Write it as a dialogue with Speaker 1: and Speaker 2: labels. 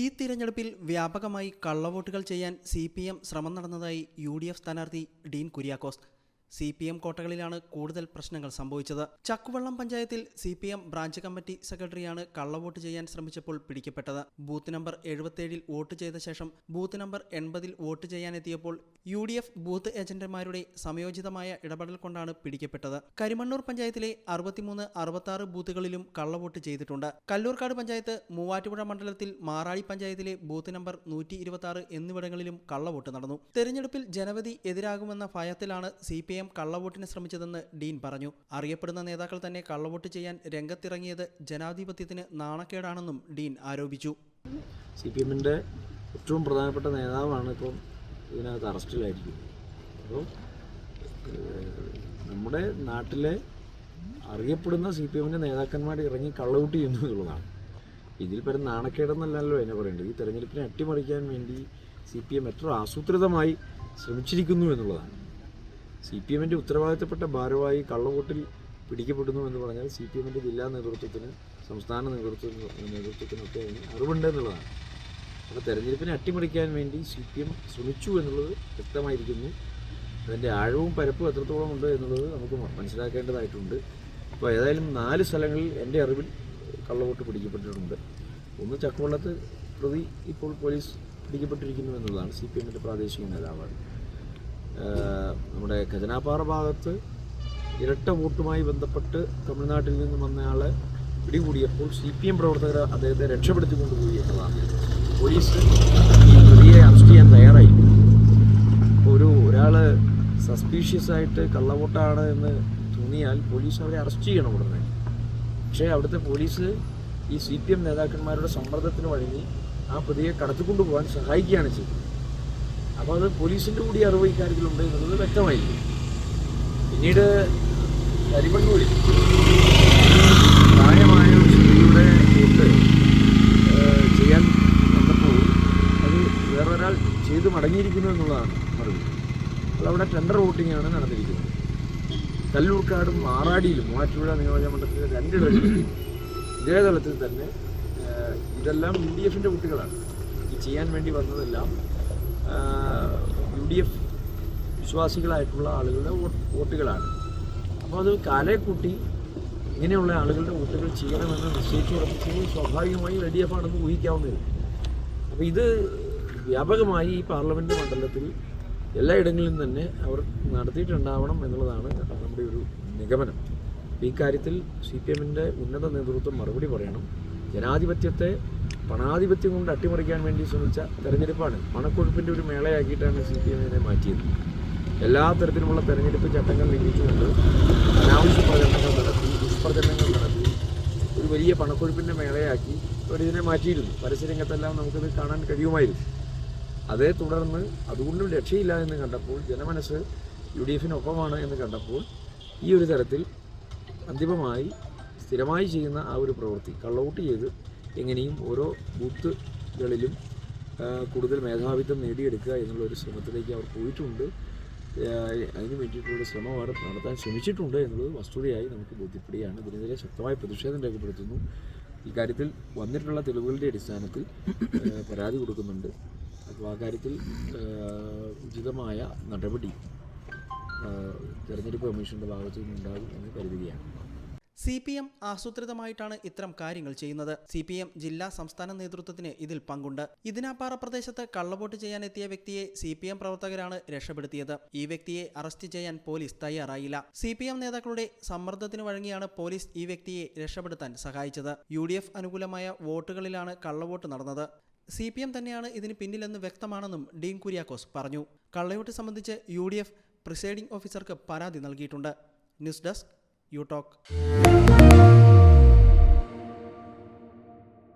Speaker 1: ഈ തിരഞ്ഞെടുപ്പിൽ വ്യാപകമായി കള്ളവോട്ടുകൾ ചെയ്യാൻ സി പി എം ശ്രമം നടന്നതായി യു ഡി എഫ് സ്ഥാനാർത്ഥി Dean Kuriakose. C P M കോട്ടകളിലാണ് കൂടുതൽ പ്രശ്നങ്ങൾ സംഭവിച്ചത്. ചക്കുവള്ളം പഞ്ചായത്തിൽ C P M branch committee സെക്രട്ടറിയാണ് കള്ളവോട്ട് ചെയ്യാൻ ശ്രമിച്ചപ്പോൾ പിടിക്കപ്പെട്ടത്. ബൂത്ത് നമ്പർ എഴുപത്തേഴിൽ വോട്ട് ചെയ്ത ശേഷം ബൂത്ത് നമ്പർ എൺപതിൽ വോട്ട് ചെയ്യാനെത്തിയപ്പോൾ യു ഡി എഫ് ബൂത്ത് ഏജന്റുമാരുടെ സംയോജിതമായ ഇടപെടൽ കൊണ്ടാണ് പിടിക്കപ്പെട്ടത്. കരിമണ്ണൂർ പഞ്ചായത്തിലെ അറുപത്തിമൂന്ന് അറുപത്തി ബൂത്തുകളിലും കള്ളവോട്ട് ചെയ്തിട്ടുണ്ട്. കല്ലൂർക്കാട് പഞ്ചായത്ത് മൂവാറ്റുപുഴ മണ്ഡലത്തിൽ മാറാഴി പഞ്ചായത്തിലെ ബൂത്ത് നമ്പർ നൂറ്റി ഇരുപത്തി എന്നിവിടങ്ങളിലും കള്ളവോട്ട് നടന്നു. തെരഞ്ഞെടുപ്പിൽ ജനവധി എതിരാകുമെന്ന ഭയത്തിലാണ് സി പി എം കള്ളവോട്ടിന് ശ്രമിച്ചതെന്ന് ഡീൻ പറഞ്ഞു. അറിയപ്പെടുന്ന നേതാക്കൾ തന്നെ കള്ളവോട്ട് ചെയ്യാൻ രംഗത്തിറങ്ങിയത് ജനാധിപത്യത്തിന് നാണക്കേടാണെന്നും ഡീൻ ആരോപിച്ചു.
Speaker 2: സി പി എമ്മിന്റെ ഏറ്റവും പ്രധാനപ്പെട്ട നേതാവാണ് ഇപ്പം ഇതിനകത്ത് അറസ്റ്റിലായിരിക്കുന്നത്. അപ്പോൾ നമ്മുടെ നാട്ടിലെ അറിയപ്പെടുന്ന സി പി എമ്മിന്റെ നേതാക്കന്മാർ ഇറങ്ങി കള്ളവോട്ട് ചെയ്യുന്നു എന്നുള്ളതാണ്. ഇതിൽ പരം നാണക്കേടെന്നല്ലല്ലോ എന്നെ പറയേണ്ടത്. ഈ തെരഞ്ഞെടുപ്പിനെ അട്ടിമറിക്കാൻ വേണ്ടി സി പി എം എത്ര ആസൂത്രിതമായി ശ്രമിച്ചിരിക്കുന്നു എന്നുള്ളതാണ്. സി പി എമ്മിന്റെ ഉത്തരവാദിത്തപ്പെട്ട ഭാരവാഹി കള്ളവോട്ടിൽ പിടിക്കപ്പെടുന്നു എന്ന് പറഞ്ഞാൽ സി പി എമ്മിന്റെ ജില്ലാ നേതൃത്വത്തിന് സംസ്ഥാന നേതൃത്വ നേതൃത്വത്തിനൊക്കെ അതിന് അറിവുണ്ട് എന്നുള്ളതാണ്. അപ്പോൾ തെരഞ്ഞെടുപ്പിനെ അട്ടിമറിക്കാൻ വേണ്ടി സി പി എം ശ്രമിച്ചു എന്നുള്ളത് വ്യക്തമായിരിക്കുന്നു. അതിന്റെ ആഴവും പരപ്പും എത്രത്തോളം ഉണ്ട് എന്നുള്ളത് നമുക്ക് മനസ്സിലാക്കേണ്ടതായിട്ടുണ്ട്. അപ്പോൾ ഏതായാലും നാല് സ്ഥലങ്ങളിൽ എന്റെ അറിവിൽ കള്ളവോട്ട് പിടിക്കപ്പെട്ടിട്ടുണ്ട്. ഒന്ന് ചക്കവെള്ളത്ത് പ്രതി ഇപ്പോൾ പോലീസ് പിടിക്കപ്പെട്ടിരിക്കുന്നു എന്നുള്ളതാണ് സി പി എമ്മിന്റെ പ്രാദേശിക നേതാവാണ്. നമ്മുടെ ഖജനാപ്പാറ ഭാഗത്ത് ഇരട്ട വോട്ടുമായി ബന്ധപ്പെട്ട് തമിഴ്നാട്ടിൽ നിന്ന് വന്നയാളെ പിടികൂടിയപ്പോൾ സി പി എം പ്രവർത്തകർ അദ്ദേഹത്തെ രക്ഷപ്പെടുത്തി കൊണ്ടുപോയി എന്നതാണ് പോലീസ് ഈ പ്രതിയെ അറസ്റ്റ് ചെയ്യാൻ തയ്യാറായി. ഒരു ഒരാൾ സസ്പീഷ്യസ് ആയിട്ട് കള്ളവോട്ടാണ് എന്ന് തോന്നിയാൽ പോലീസ് അവരെ അറസ്റ്റ് ചെയ്യണം ഉടനെ. പക്ഷേ അവിടുത്തെ പോലീസ് ഈ സി പി എം നേതാക്കന്മാരുടെ സമ്മർദ്ദത്തിന് വഴങ്ങി ആ പ്രതിയെ കടത്തിക്കൊണ്ടുപോകാൻ സഹായിക്കുകയാണ് ചെയ്തത്. അപ്പോൾ അത് പോലീസിന്റെ കൂടി അറിവ് ഇക്കാര്യത്തിലുണ്ട് എന്നുള്ളത് വ്യക്തമായിരിക്കും. പിന്നീട് കരിമണ്ണൂരിൽ പ്രായമായ ഒരു സ്ത്രീയുടെ കൂട്ട് ചെയ്യാൻ വന്നപ്പോൾ അത് വേറൊരാൾ ചെയ്ത് മടങ്ങിയിരിക്കുന്നു എന്നുള്ളതാണ് അറിവ്. അപ്പോൾ അവിടെ ടെൻഡർ വോട്ടിങ്ങാണ് നടന്നിരിക്കുന്നത്. കല്ലൂർക്കാടും ആറാടിയിലും മൂവാറ്റുപുഴ നിയോജക മണ്ഡലത്തിലെ രണ്ടിടങ്ങളിലും ഇതേ തലത്തിൽ തന്നെ ഇതെല്ലാം യു ഡി എഫിന്റെ കുട്ടികളാണ്. ഈ ചെയ്യാൻ വേണ്ടി വന്നതെല്ലാം യു ഡി എഫ് വിശ്വാസികളായിട്ടുള്ള ആളുകളുടെ വോട്ടുകളാണ്. അപ്പോൾ അത് കാലെ ഇങ്ങനെയുള്ള ആളുകളുടെ വോട്ടുകൾ ചെയ്യണമെന്ന് നിശ്ചയിച്ചു ഉറപ്പിച്ചത് സ്വാഭാവികമായും എൽ ഡി എഫ് ആണെന്ന് ഊഹിക്കാവുന്നതേ അപ്പോൾ ഇത് വ്യാപകമായി ഈ പാർലമെന്റ് മണ്ഡലത്തിൽ എല്ലായിടങ്ങളിലും തന്നെ അവർ നടത്തിയിട്ടുണ്ടാവണം എന്നുള്ളതാണ് നമ്മുടെ ഒരു നിഗമനം. ഈ കാര്യത്തിൽ സി പി എമ്മിന്റെ ഉന്നത നേതൃത്വം മറുപടി പറയണം. ജനാധിപത്യത്തെ പണാധിപത്യം കൊണ്ട് അട്ടിമറിക്കാൻ വേണ്ടി ശ്രമിച്ച തെരഞ്ഞെടുപ്പാണ് പണക്കൊഴുപ്പിന്റെ ഒരു മേളയാക്കിയിട്ടാണ് സി പി എമ്മിനെ മാറ്റിയത്. എല്ലാ തരത്തിലുമുള്ള തെരഞ്ഞെടുപ്പ് ചട്ടങ്ങൾ ലംഘിച്ചുകൊണ്ട് അനാവശ്യ പ്രചരണങ്ങൾ നടത്തി ദുഷ്പ്രചരണങ്ങൾ നടത്തി ഒരു വലിയ പണക്കൊഴുപ്പിന്റെ മേളയാക്കി അവരിതിനെ മാറ്റിയിരുന്നു. പരസ്യരംഗത്തെല്ലാം നമുക്കത് കാണാൻ കഴിയുമായിരുന്നു. അതേ തുടർന്ന് അതുകൊണ്ടും രക്ഷയില്ല എന്ന് കണ്ടപ്പോൾ ജനമനസ്സ് യു ഡി എഫിനൊപ്പമാണ് എന്ന് കണ്ടപ്പോൾ ഈ ഒരു തരത്തിൽ അന്തിമമായി സ്ഥിരമായി ചെയ്യുന്ന ആ ഒരു പ്രവൃത്തി കള്ളവോട്ട് ചെയ്ത് എങ്ങനെയും ഓരോ ബൂത്തുകളിലും കൂടുതൽ മേധാവിത്വം നേടിയെടുക്കുക എന്നുള്ള ഒരു ശ്രമത്തിലേക്ക് അവർ പോയിട്ടുണ്ട്. അതിന് വേണ്ടിയിട്ടുള്ള ശ്രമം അവർ നടത്താൻ ശ്രമിച്ചിട്ടുണ്ട് എന്നുള്ളത് വസ്തുതയായി നമുക്ക് ബോധ്യപ്പെടുകയാണ്. ഇതിനെതിരെ ശക്തമായ പ്രതിഷേധം രേഖപ്പെടുത്തുന്നു. ഇക്കാര്യത്തിൽ വന്നിട്ടുള്ള തെളിവുകളുടെ അടിസ്ഥാനത്തിൽ പരാതി കൊടുക്കുന്നുണ്ട്. അപ്പോൾ ആ കാര്യത്തിൽ ഉചിതമായ നടപടി തെരഞ്ഞെടുപ്പ് കമ്മീഷന്റെ ഭാഗത്തു നിന്നുണ്ടാകും എന്ന് കരുതുകയാണ്.
Speaker 1: സി പി എം ആസൂത്രിതമായിട്ടാണ് ഇത്തരം കാര്യങ്ങൾ ചെയ്യുന്നത്. സി പി എം ജില്ലാ സംസ്ഥാന നേതൃത്വത്തിന് ഇതിൽ പങ്കുണ്ട്. ഇതിനാപ്പാറ പ്രദേശത്ത് കള്ളവോട്ട് ചെയ്യാനെത്തിയ വ്യക്തിയെ സി പി എം പ്രവർത്തകരാണ് രക്ഷപ്പെടുത്തിയത്. ഈ വ്യക്തിയെ അറസ്റ്റ് ചെയ്യാൻ പോലീസ് തയ്യാറായില്ല. സി പി എം നേതാക്കളുടെ സമ്മർദ്ദത്തിന് വഴങ്ങിയാണ് പോലീസ് ഈ വ്യക്തിയെ രക്ഷപ്പെടുത്താൻ സഹായിച്ചത്. യു ഡി എഫ് അനുകൂലമായ വോട്ടുകളിലാണ് കള്ളവോട്ട് നടന്നത്. സി പി എം തന്നെയാണ് ഇതിന് പിന്നിലെന്ന് വ്യക്തമാണെന്നും ഡീൻ കുര്യാക്കോസ് പറഞ്ഞു. കള്ളവോട്ട് സംബന്ധിച്ച് യു ഡി എഫ് പ്രിസൈഡിംഗ് ഓഫീസർക്ക് പരാതി നൽകിയിട്ടുണ്ട്. News desk you talk